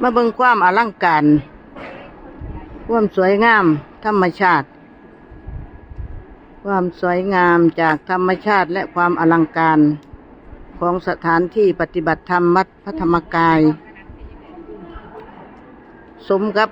มาเบิ่งความอลังการ ความสวยงาม ธรรมชาติ ความสวยงามจากธรรมชาติและความอลังการ ของสถานที่ปฏิบัติธรรมวัดพระธรรมกาย สมกับ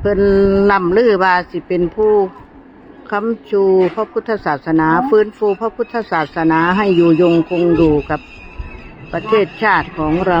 เพิ่นลำลือว่าสิเป็นผู้ค้ำชูพระพุทธศาสนา ฟื้นฟูพระพุทธศาสนาให้อยู่ยงคงอยู่กับประเทศชาติของเรา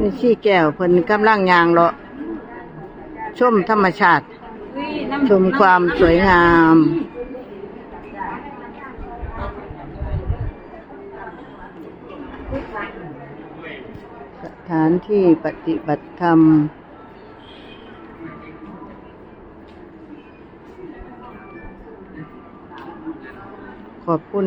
นี่ชี้แก้วเพิ่นกำลังยางเลาะชมธรรมชาติ ชมความสวยงาม สถานที่ปฏิบัติธรรมขอบคุณ